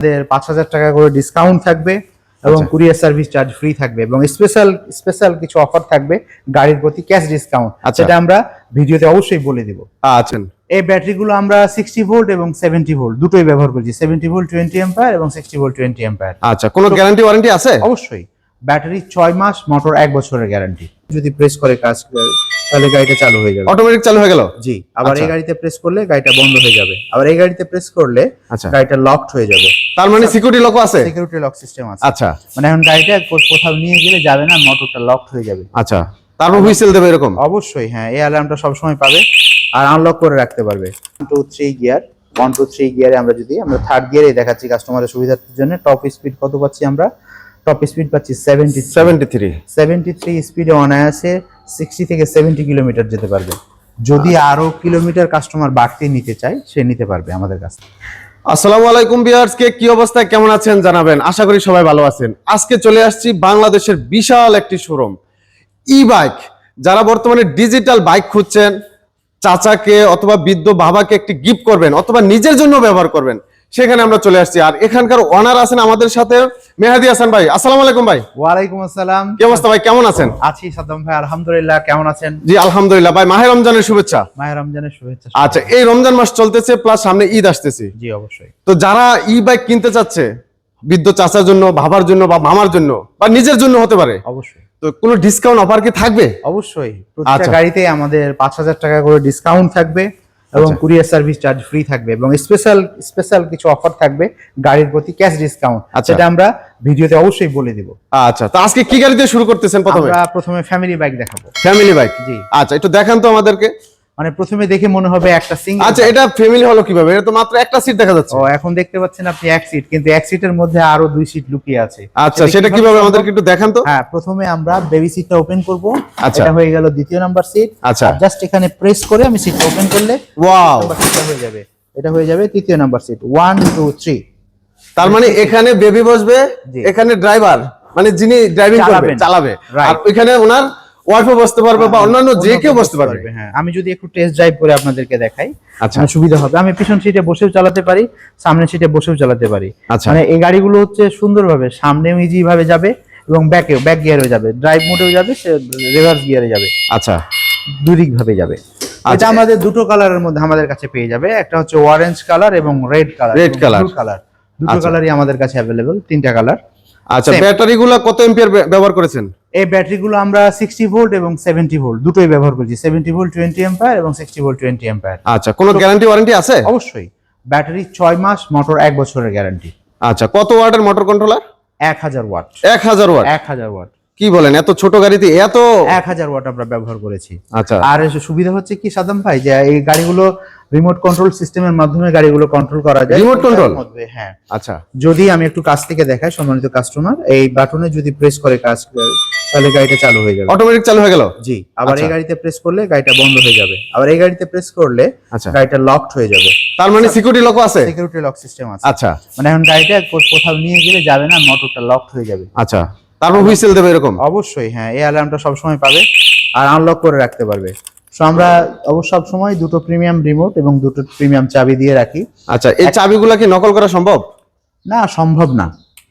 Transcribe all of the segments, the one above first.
আমাদের পাঁচ হাজার টাকা করে ডিসকাউন্ট থাকবে এবং। কুরিয়ার সার্ভিস চার্জ ফ্রি থাকবে এবং স্পেশাল স্পেশাল কিছু অফার থাকবে গাড়ির প্রতি ক্যাশ ডিসকাউন্ট। সেটা আমরা ভিডিওতে অবশ্যই বলে দিব। আচ্ছা। এই ব্যাটারিগুলো আমরা সিক্সটি ভোল্ট এবং সেভেন্টি ভোল্ট দুটোই ব্যবহার করছি। সেভেন্টি ভোল্ট টোয়েন্টি এম্পায়ার এবং সিক্সটি ভোল্ট টোয়েন্টি এম্পায়ার আচ্ছা কোনো গ্যারান্টি ওয়ারেন্টি আছে? অবশ্যই। ব্যাটারি ছয় মাস মোটর এক বছরের গ্যারান্টি যদি প্রেস করে কাজ করে তাহলে গাড়িটা চালু হয়ে যাবে। অটোমেটিক চালু হয়ে গেল? জি আবার আচ্ছা। এই গাড়িতে প্রেস করলে গাড়িটা বন্ধ হয়ে যাবে। আবার এই গাড়িতে প্রেস করলে আচ্ছা। গাড়িটা লকড হয়ে যাবে। তার মানে সিকিউরিটি লক আছে? সিকিউরিটি লক সিস্টেম আছে। আচ্ছা। মানে এখন গাড়িটা কোথাও নিয়ে গেলে যাবে না মোটরটা লকড হয়ে যাবে। আচ্ছা। তারপর হুইসেল দেবে এরকম? অবশ্যই হ্যাঁ। এই অ্যালার্মটা সবসময় পাবে আর আনলক করে রাখতে পারবে। Two three gear one two three গিয়ারে আমরা যদি আমরা থার্ড গিয়ারে দেখাচ্ছি কাস্টমারের সুবিধার জন্য। টপ স্পিড কত পাচ্ছি আমরা? টপ স্পিড পাচ্ছি seventy seventy three seventy three স্পিডে অনায়াসে সিক্সটি থেকে সেভেন্টি কিলোমিটার যেতে পারবে। যদি আরও কিলোমিটার কাস্টমার বাড়তি নিতে চায় সে নিতে পারবে আমাদের কাছ থেকে। আসসালামু আলাইকুম বিয়ার্স কে কি অবস্থায় কেমন আছেন জানাবেন? আশা করি সবাই ভালো আছেন। আজকে চলে আসছি বাংলাদেশের বিশাল একটি শোরুম ই বাইক যারা বর্তমানে ডিজিটাল বাইক খুঁজছেন চাচাকে অথবা বৃদ্ধ বাবাকে একটি গিফট করবেন অথবা নিজের জন্য ব্যবহার করবেন সেখানে আমরা চলে আসছি। আর এখানকার ওনার আছেন আমাদের সাথে মেহাদি হাসান ভাই। আসসালামু আলাইকুম ভাই। ওয়ালাইকুম আসসালাম। কি অবস্থা ভাই? কেমন আছেন? আছি সাদ্দাম ভাই আলহামদুলিল্লাহ কেমন আছেন? জি আলহামদুলিল্লাহ। ভাই মাহে রমজানের শুভেচ্ছা। মায়ের রমজানের শুভেচ্ছা আচ্ছা এই রমজান মাস চলতেছে প্লাস সামনে ঈদ আসতেছে। জি অবশ্যই। তো যারা ই বাইক কিনতে চাচ্ছে বৃদ্ধ চাচার জন্য বাবার জন্য বা মামার জন্য বা নিজের জন্য হতে পারে অবশ্যই। তো কোনো ডিসকাউন্ট অফার কি থাকবে? অবশ্যই। প্রতিটা আচ্ছা। গাড়িতে আমাদের পাঁচ হাজার টাকা করে ডিসকাউন্ট থাকবে। এবং। কুরিয়ার সার্ভিস চার্জ ফ্রি থাকবে এবং স্পেশাল স্পেশাল কিছু অফার থাকবে গাড়ির প্রতি ক্যাশ ডিসকাউন্ট আচ্ছা। সেটা আমরা ভিডিওতে অবশ্যই বলে দিব। আচ্ছা তো আজকে কি গাড়ি দিয়ে শুরু করতেছেন প্রথমে? আমরা প্রথমে ফ্যামিলি বাইক দেখাবো। ফ্যামিলি বাইক জি। আচ্ছা একটু দেখান তো আমাদেরকে। মানে প্রথমে দেখে মনে হবে একটা সিঙ্গেল আচ্ছা এটা ফ্যামিলি হলো কীভাবে? এটা তো মাত্র একটা সিট দেখা যাচ্ছে। ও এখন দেখতে পাচ্ছেন আপনি এক সিট কিন্তু এক সিটের মধ্যে আরও দুই সিট লুকিয়ে আছে। আচ্ছা সেটা কীভাবে আমাদেরকে একটু দেখান তো। হ্যাঁ প্রথমে আমরা বেবি সিটটা ওপেন করব। আচ্ছা। এটা হয়ে গেল দ্বিতীয় নাম্বার সিট আচ্ছা। জাস্ট এখানে প্রেস করে আমি সিটটা ওপেন করলে ওয়াও সিটটা হয়ে যাবে। এটা হয়ে যাবে তৃতীয় number seat one two three তার মানে এখানে বেবি বসবে। এখানে ড্রাইভার মানে যিনি ড্রাইভিং করবে চালাবে. আর ওইখানে ওনার ওয়াইফও বসতে পারবে বা অন্যান্য যে কেউ বসতে পারবে। হ্যাঁ। আমি যদি একটু টেস্ট ড্রাইভ করে আপনাদেরকে দেখাই আচ্ছা। মানে সুবিধা হবে। আমি পিছন সিটে বসেও চালাতে পারি সামনের সিটে বসেও চালাতে পারি। আচ্ছা। মানে এই গাড়িগুলো হচ্ছে সুন্দরভাবে সামনেও ইজি ভাবে যাবে এবং ব্যাকেও ব্যাক গিয়ারেও যাবে। ড্রাইভ মোডেও যাবে সে রিভার্স গিয়ারে যাবে। আচ্ছা। দুই দিক ভাবে যাবে। আচ্ছা। এটা আমাদের দুটো কালারের মধ্যে আমাদের কাছে পেয়ে যাবে। একটা হচ্ছে অরেঞ্জ কালার এবং red colour Red color। Colour দুটো আচ্ছা। কালারই আমাদের কাছে অ্যাভেলেবল তিনটা কালার আচ্ছা ব্যাটারিগুলো ব্যাটারি গুলো কত এম্পিয়ার ব্যবহার করেছেন? এই ব্যাটারিগুলো আমরা সিক্সটি ভোল্ট এবং সেভেন্টি ভোল্ট দুটোই ব্যবহার করেছি। 70 ভোল্ট 20 এম্পিয়ার এবং সিক্সটি ভোল্ট 20 এম্পিয়ার আচ্ছা কোনো গ্যারান্টি ওয়ারেন্টি আছে? অবশ্যই। ব্যাটারি 6 মাস মোটর 1 বছরের গ্যারান্টি আচ্ছা কত ওয়াটের মোটর কন্ট্রোলার এক হাজার ওয়াট এক হাজার ওয়াট এক হাজার ওয়াট কি বলেন এত ছোট গাড়িতে এত? এক হাজার ওয়াট আমরা ব্যবহার করেছি। আচ্ছা। আর সুবিধা হচ্ছে কি সাদাম ভাই যে এই গাড়িগুলো রিমোট কন্ট্রোল সিস্টেমের মাধ্যমে গাড়িগুলো কন্ট্রোল করা যায়। Control? মধ্যে, হ্যাঁ। আচ্ছা। যদি আমি একটু কাছ থেকে দেখাই সম্মানিত কাস্টমার এই বাটনে যদি প্রেস করে কাজ করে, তাহলে গাড়িটা চালু হয়ে যাবে। অটোমেটিক চালু হয়ে গেল? জি আবার আচ্ছা। এই গাড়িতে প্রেস করলে গাড়িটা বন্ধ হয়ে যাবে। আবার এই গাড়িতে প্রেস করলে আচ্ছা। গাড়িটা লকড হয়ে যাবে। তার মানে সিকিউরিটি লক আছে? সিকিউরিটি লক সিস্টেম আছে। আচ্ছা। মানে এখন গাড়িটা কোথাও নিয়ে গেলে যাবে না মোটরটা লকড হয়ে যাবে। আচ্ছা। তারপর হুইসেল দেবে এরকম? অবশ্যই হ্যাঁ এই অ্যালার্মটা সবসময় পাবে আর আনলক করে রাখতে পারবে। সো আমরা অবশ্য সব সময় দুটো প্রিমিয়াম রিমোট এবং দুটো প্রিমিয়াম চাবি দিয়ে রাখি। আচ্ছা এই চাবিগুলো কি নকল করা সম্ভব? না সম্ভব না।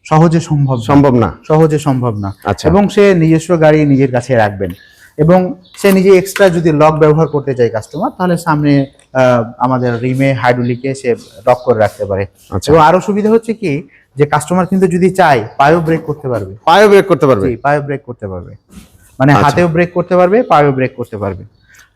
সহজে সম্ভব সম্ভব না। সহজে সম্ভব না। আচ্ছা। এবং সে নিজস্ব গাড়ি নিজের কাছে রাখবেন। এবং সে নিজে এক্সট্রা যদি লক ব্যবহার করতে চায় কাস্টমার তাহলে সামনে আমাদের রিমে হাইড্রোলিকে সে লক করে রাখতে পারে। আচ্ছা। এবং আরও সুবিধা হচ্ছে কি যে কাস্টমার কিন্তু যদি চায় পায়েও ব্রেক করতে পারবে। পায়ে ব্রেক করতে পারবে? জি পায়েও ব্রেক করতে পারবে। মানে আচ্ছা। হাতেও ব্রেক করতে পারবে পায়েও ব্রেক করতে পারবে।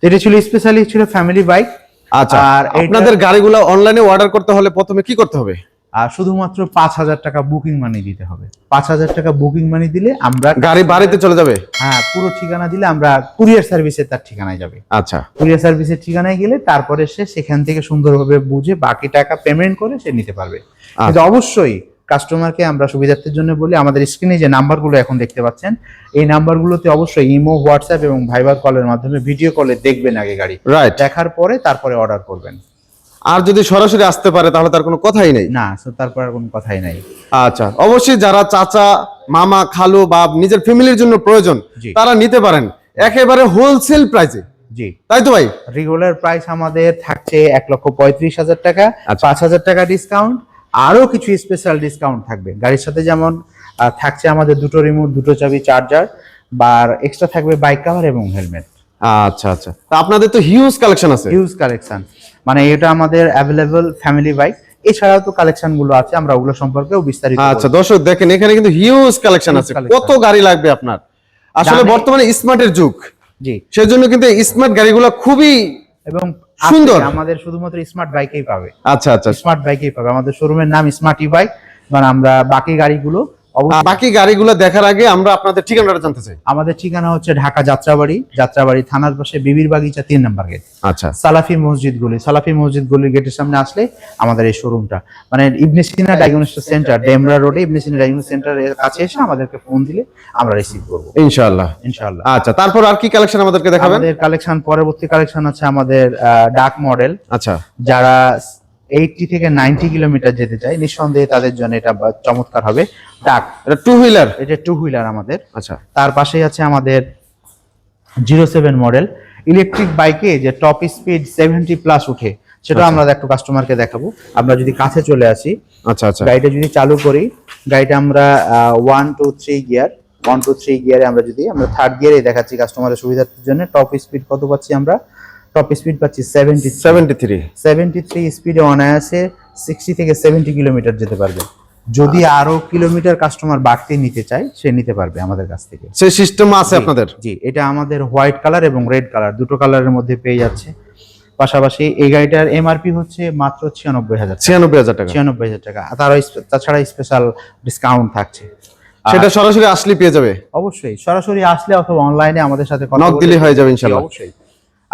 এটা ছিল স্পেশালি ছিল ফ্যামিলি বাইক আচ্ছা। আর আপনাদের গাড়িগুলো অনলাইনে অর্ডার করতে হলে প্রথমে কি করতে হবে? আর শুধুমাত্র পাঁচ হাজার টাকা বুকিং মানি দিতে হবে। পাঁচ হাজার টাকা বুকিং মানি দিলে আমরা গাড়ি বাড়িতে চলে যাবে? হ্যাঁ পুরো ঠিকানা দিলে আমরা কুরিয়ার সার্ভিসে তার ঠিকানায় যাবে। আচ্ছা। কুরিয়ার সার্ভিসের ঠিকানায় গেলে তারপরে সে সেখান থেকে সুন্দরভাবে বুঝে বাকি টাকা পেমেন্ট করে সে নিতে পারবে। কিন্তু অবশ্যই কাস্টমারকে আমরা সুবিধার্থের জন্য বলি আমাদের স্ক্রিনে যে নাম্বারগুলো এখন দেখতে পাচ্ছেন এই নাম্বারগুলোতে অবশ্যই ইমো হোয়াটসঅ্যাপ এবং ভাইবার কলের মাধ্যমে ভিডিও কলে দেখবেন আগে গাড়ি। দেখার পরে তারপরে অর্ডার করবেন। আর যদি সরাসরি আসতে পারে তাহলে তার কোনো কথাই নেই? না তারপর আর কোনো কথাই নাই। আচ্ছা অবশ্যই যারা চাচা মামা খালু বা নিজের ফ্যামিলির জন্য প্রয়োজন তারা নিতে পারেন। একেবারে হোলসেল প্রাইসে জি। তাই তো ভাই? রেগুলার প্রাইস আমাদের থাকছে এক লক্ষ পঁয়ত্রিশ হাজার টাকা আচ্ছা। পাঁচ হাজার টাকা ডিসকাউন্ট আরও কিছু স্পেশাল ডিসকাউন্ট থাকবে। গাড়ির সাথে যেমন থাকছে আমাদের দুটো রিমোট দুটো চাবি চার্জার বা এক্সট্রা থাকবে বাইক কাভার এবং হেলমেট আচ্ছা আচ্ছা। তা আপনাদের তো হিউজ কালেকশন আছে। হিউজ কালেকশন মানে এটা আমাদের অ্যাভেলেবল ফ্যামিলি বাইক এছাড়াও তো কালেকশনগুলো আছে আমরা ওগুলো সম্পর্কেও বিস্তারিত আচ্ছা দর্শক দেখেন এখানে কিন্তু হিউজ কালেকশন আছে। কত গাড়ি লাগবে আপনার? আসলে বর্তমানে স্মার্টের যুগ। জি। সেজন্য কিন্তু স্মার্ট গাড়িগুলো খুবই এবং সুন্দর। আমাদের শুধুমাত্র স্মার্ট বাইকেই পাবে। আচ্ছা আচ্ছা। স্মার্ট বাইকেই পাবে। আমাদের শোরুমের নাম স্মার্ট ই বাইক মানে আমরা বাকি গাড়িগুলো বাকি গাড়িগুলো দেখার আগে আমরা আপনাদের ঠিকানাটা জানতে চাই। আমাদের ঠিকানা হচ্ছে ঢাকা যাত্রাবাড়ি যাত্রাবাড়ি থানার পাশে বিবির বাগিচা তিন নম্বর গেট। আচ্ছা। সালাফি মসজিদ গলি সালাফি মসজিদ গলির গেটের সামনে আসলে আমাদের এই শোরুমটা। মানে ইবনে সিনা ডায়াগনস্টিক সেন্টার ডেমরা রোডে ইবনে সিনা ডায়াগনস্টিক সেন্টারের কাছে এসে আমাদেরকে ফোন দিলে আমরা রিসিভ করব। ইনশাআল্লাহ। ইনশাআল্লাহ। আচ্ছা তারপর আর কি কালেকশন আমাদেরকে দেখাবেন? আমাদের কালেকশন পরবর্তী কালেকশন আছে আমাদের ডাক মডেল আচ্ছা। যারা এইটটি থেকে নাইনটি কিলোমিটার যেতে চাই নিঃসন্দেহে তাদের জন্য এটা চমৎকার হবে। ডাক। এটা টু হুইলার এটা টু হুইলার আমাদের। আচ্ছা। তার পাশেই আছে আমাদের জিরো সেভেন মডেল ইলেকট্রিক বাইকে যে টপ স্পিড সেভেন্টি প্লাস উঠে সেটা আচ্ছা। আমরা একটু কাস্টমারকে দেখাবো। আমরা যদি কাছে চলে আসি আচ্ছা আচ্ছা। গাড়িটা যদি চালু করি গাড়িটা আমরা one two three gear one two three গিয়ারে আমরা যদি আমরা থার্ড গিয়ারে দেখাচ্ছি কাস্টমারের সুবিধার জন্য টপ স্পিড কত পাচ্ছি আমরা? টপ স্পিড পাচ্ছি seventy seventy three seventy three স্পিডে অনায়াসে সিক্সটি থেকে সেভেন্টি কিলোমিটার যেতে পারবে। যদি আরও কিলোমিটার কাস্টমার বাড়তি নিতে চায় সে নিতে পারবে আমাদের কাছ থেকে। সেই সিস্টেম আছে আপনাদের? জি এটা আমাদের হোয়াইট কালার এবং রেড কালার দুটো কালারের মধ্যে পেয়ে যাচ্ছে। পাশাপাশি এই গাড়িটার এমআরপি হচ্ছে মাত্র ছিয়ানব্বই হাজার ছিয়ানব্বই হাজার টাকা। ছিয়ানব্বই হাজার টাকা। তারা তাছাড়া স্পেশাল ডিসকাউন্ট থাকছে। সেটা সরাসরি আসলে পেয়ে যাবে? অবশ্যই সরাসরি আসলে অথবা অনলাইনে আমাদের সাথে কথা নক দিলে হয়ে যাবে ইনশাআল্লাহ। অবশ্যই।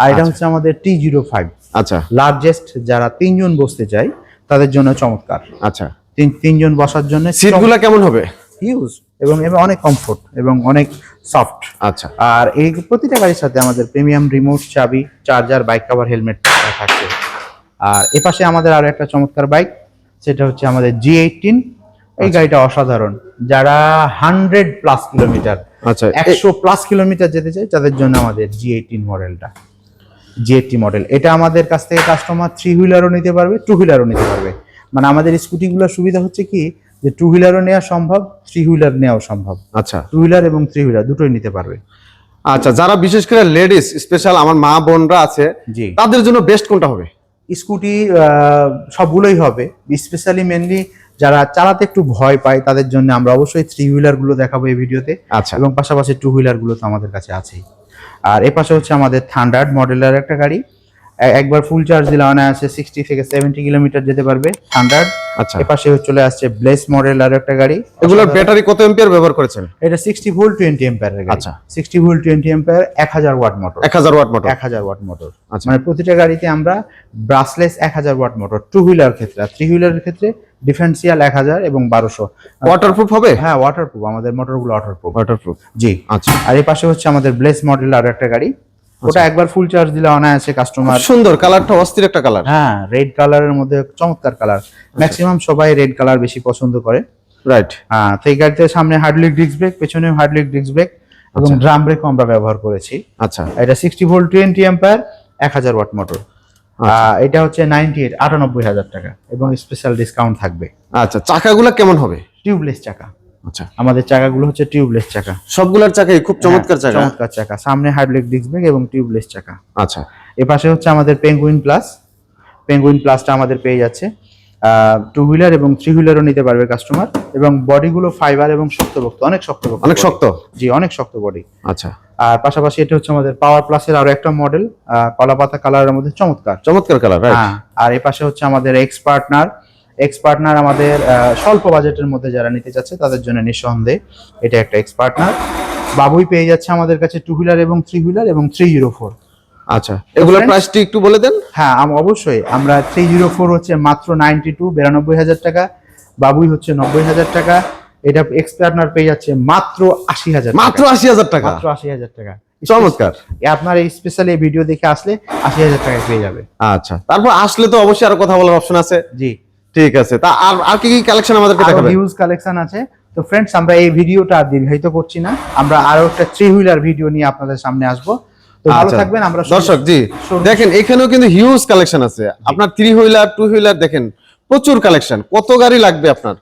আর এটা হচ্ছে আমাদের টি জিরো ফাইভ আচ্ছা। লার্জেস্ট যারা তিনজন বসতে চায় তাদের জন্য চমৎকার। আচ্ছা। তিন তিনজন বসার জন্য সিটগুলো কেমন হবে? হিউজ এবং এবং অনেক কমফোর্ট এবং অনেক সফট আচ্ছা। আর এই প্রতিটা গাড়ির সাথে আমাদের প্রিমিয়াম রিমোট চাবি চার্জার বাইক কভার হেলমেট থাকছে। আর এপাশে আমাদের আরও একটা চমৎকার বাইক সেটা হচ্ছে আমাদের জি এইটিন এই আচ্ছা। গাড়িটা অসাধারণ। যারা হান্ড্রেড প্লাস কিলোমিটার আচ্ছা একশো প্লাস কিলোমিটার যেতে চাই তাদের জন্য আমাদের জি এইটিন মডেলটা জি এইটটি মডেল এটা আমাদের কাছ থেকে কাস্টমার থ্রি হুইলারও নিতে পারবে টু হুইলারও নিতে পারবে। মানে আমাদের স্কুটিগুলোর সুবিধা হচ্ছে কি? যে টু হুইলারও নেওয়া সম্ভব থ্রি হুইলার নেওয়াও সম্ভব। আচ্ছা। টু হুইলার এবং থ্রি হুইলার দুটোই নিতে পারবে। আচ্ছা যারা বিশেষ করে লেডিস স্পেশাল আমার মা বোনরা আছে জি। তাদের জন্য বেস্ট কোনটা হবে? স্কুটি সবগুলোই হবে। স্পেশালি মেনলি যারা চালাতে একটু ভয় পায় তাদের জন্য আমরা অবশ্যই থ্রি হুইলারগুলো দেখাবো এই ভিডিওতে। আচ্ছা। এবং পাশাপাশি টু হুইলারগুলো তো আমাদের কাছে আছেই। আর এ পাশে হচ্ছে আমাদের থান্ডার্ড মডেলের একটা গাড়ি। একবার ফুল চার্জ দিলে অনায়াসে সিক্সটি থেকে সেভেন্টি কিলোমিটার যেতে পারবে থান্ডার্ড আচ্ছা। এ পাশে চলে আসছে ব্লেস মডেলের একটা গাড়ি। এগুলোর ব্যাটারি কত এম্পিয়ার ব্যবহার করেছেন? এটা সিক্সটি ভোল্ট টোয়েন্টি এম্পায়ার আচ্ছা। সিক্সটি ভোল্ট টোয়েন্টি এম্পায়ার এক হাজার ওয়াট মোটর এক হাজার ওয়াট মোটর এক হাজার ওয়াট মোটর আচ্ছা। মানে প্রতিটা গাড়িতে আমরা ব্রাসলেস এক হাজার ওয়াট মোটর টু হুইলার ক্ষেত্রে। আর থ্রি হুইলারের ক্ষেত্রে ডিফারেন্সিয়াল এক হাজার এবং বারোশো। ওয়াটারপ্রুফ হবে? হ্যাঁ ওয়াটারপ্রুফ আমাদের মোটরগুলো ওয়াটারপ্রুফ ওয়াটারপ্রুফ জি আচ্ছা। আর এই পাশে হচ্ছে আমাদের ব্লেস মডেল আর একটা গাড়ি। ওটা একবার ফুল চার্জ দিলে অনায়াসে কাস্টমার সুন্দর কালারটা অস্থির একটা কালার হ্যাঁ রেড কালারের মধ্যে চমৎকার কালার ম্যাক্সিমাম সবাই রেড কালার বেশি পছন্দ করে। রাইট হ্যাঁ তো এই গাড়িতে সামনে হাইড্রোলিক ডিস্ক ব্রেক পেছনে হাইড্রোলিক ডিস্ক ব্রেক এবং আচ্ছা। ড্রাম ব্রেকও আমরা ব্যবহার করেছি। আচ্ছা। এটা সিক্সটি ভোল্ট টোয়েন্টি এম্পায়ার এক হাজার ওয়াট মোটর এটা হচ্ছে নাইনটি এইট আটানব্বই হাজার টাকা এবং স্পেশাল ডিসকাউন্ট থাকবে। আচ্ছা চাকাগুলো কেমন হবে? টিউবলেস চাকা। আচ্ছা। আমাদের চাকাগুলো হচ্ছে টিউবলেস চাকা। সবগুলোর চাকাই খুব চমৎকার হ্যাঁ, চাকা। চমৎকার চাকা। সামনে হাইড্রোলিক ডিস্ক ব্রেক এবং টিউবলেস চাকা। আচ্ছা। এ পাশে হচ্ছে আমাদের পেঙ্গুইন প্লাস পেঙ্গুইন প্লাসটা আমাদের পেয়ে যাচ্ছে। টু হুইলার এবং থ্রি হুইলারও নিতে পারবে কাস্টমার এবং বডিগুলো ফাইবার এবং শক্তপোক্ত অনেক শক্তপোক্ত অনেক শক্ত? জি অনেক শক্ত বডি আচ্ছা। আর পাশাপাশি এটা হচ্ছে আমাদের পাওয়ার প্লাসের আরও একটা মডেল কলা পাতা কালারের মধ্যে চমৎকার। চমৎকার কালার হ্যাঁ আর এই পাশে হচ্ছে আমাদের এক্স পার্টনার এক্স পার্টনার আমাদের স্বল্প বাজেটের মধ্যে যারা নিতে চাচ্ছে তাদের জন্য নিঃসন্দেহে এটা একটা এক্স পার্টনার বাবুই পেয়ে যাচ্ছে আমাদের কাছে টু হুইলার এবং থ্রি হুইলার এবং থ্রি জিরো ফোর আচ্ছা এগুলোর প্রাইসটি একটু বলে দেন। হ্যাঁ আম- অবশ্যই। আমরা থ্রি জিরো ফোর হচ্ছে মাত্র নাইনটি টু বিরানব্বই হাজার টাকা বাবুই হচ্ছে নব্বই হাজার টাকা। এটা এক্স পার্টনার পেয়ে যাচ্ছে মাত্র আশি হাজার মাত্র আশি হাজার টাকা? মাত্র আশি হাজার টাকা। চমৎকার। আপনার এই স্পেশাল এই ভিডিও দেখে আসলে আশি হাজার টাকায় পেয়ে যাবে। আচ্ছা তারপর আসলে তো অবশ্যই আরও কথা বলার অপশন আছে। জি। ঠিক আছে তা আর আর কি কি কালেকশন আমাদেরকে দেখাবেন? হিউজ কালেকশন আছে। তো ফ্রেন্ডস আমরা এই ভিডিওটা আর দীর্ঘায়িত করছি না। আমরা আরও একটা থ্রি হুইলার ভিডিও নিয়ে আপনাদের সামনে আসব। তো ভালো আচ্ছা। থাকবেন আমরা দর্শক জি। দেখেন এখানেও কিন্তু হিউজ কালেকশন আছে। আপনার থ্রি হুইলার টু হুইলার দেখেন প্রচুর কালেকশন কত গাড়ি লাগবে আপনার?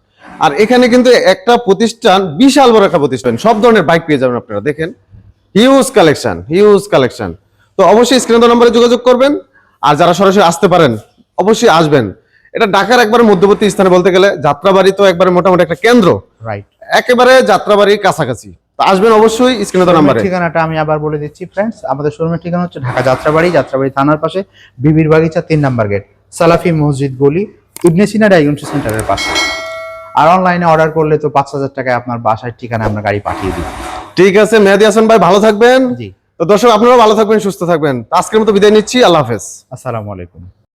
আর এখানে কিন্তু একটা প্রতিষ্ঠান বিশাল বড় একটা প্রতিষ্ঠান। সব ধরনের বাইক পেয়ে যাবেন আপনারা দেখেন। হিউজ কালেকশন হিউজ কালেকশন তো অবশ্যই স্ক্রিনে নম্বরে যোগাযোগ করবেন। আর যারা সরাসরি আসতে পারেন অবশ্যই আসবেন। এটা ঢাকার একবার মধ্যবর্তী স্থানে বলতে গেলে যাত্রাবাড়ি তো একবারে মোটামুটি একটা কেন্দ্র। রাইট একেবারে যাত্রাবাড়ির কাছাকাছি। আসবেন অবশ্যই স্ক্রিনে তো নাম্বারে। ঠিকানাটা আমি আবার বলে দিচ্ছি ফ্রেন্ডস আমাদের শোরুমের ঠিকানা হচ্ছে ঢাকা যাত্রাবাড়ি যাত্রাবাড়ি থানার পাশে বিবির বাগিচা তিন নাম্বার গেট সালাফি মসজিদ গলি ইবনে সিনা ডায়াগনোস্টিক সেন্টারের পাশে। আর অনলাইনে অর্ডার করলে তো পাঁচ হাজার টাকায় আপনার বাসার ঠিকানা আমরা গাড়ি পাঠিয়ে দিই। ঠিক আছে মেহেদি হাসান ভাই ভালো থাকবেন। জি। তো দর্শক আপনারাও ভালো থাকবেন সুস্থ থাকবেন। আজকের মতো বিদায় নিচ্ছি আল্লাহ হাফেজ। আসসালামু আলাইকুম।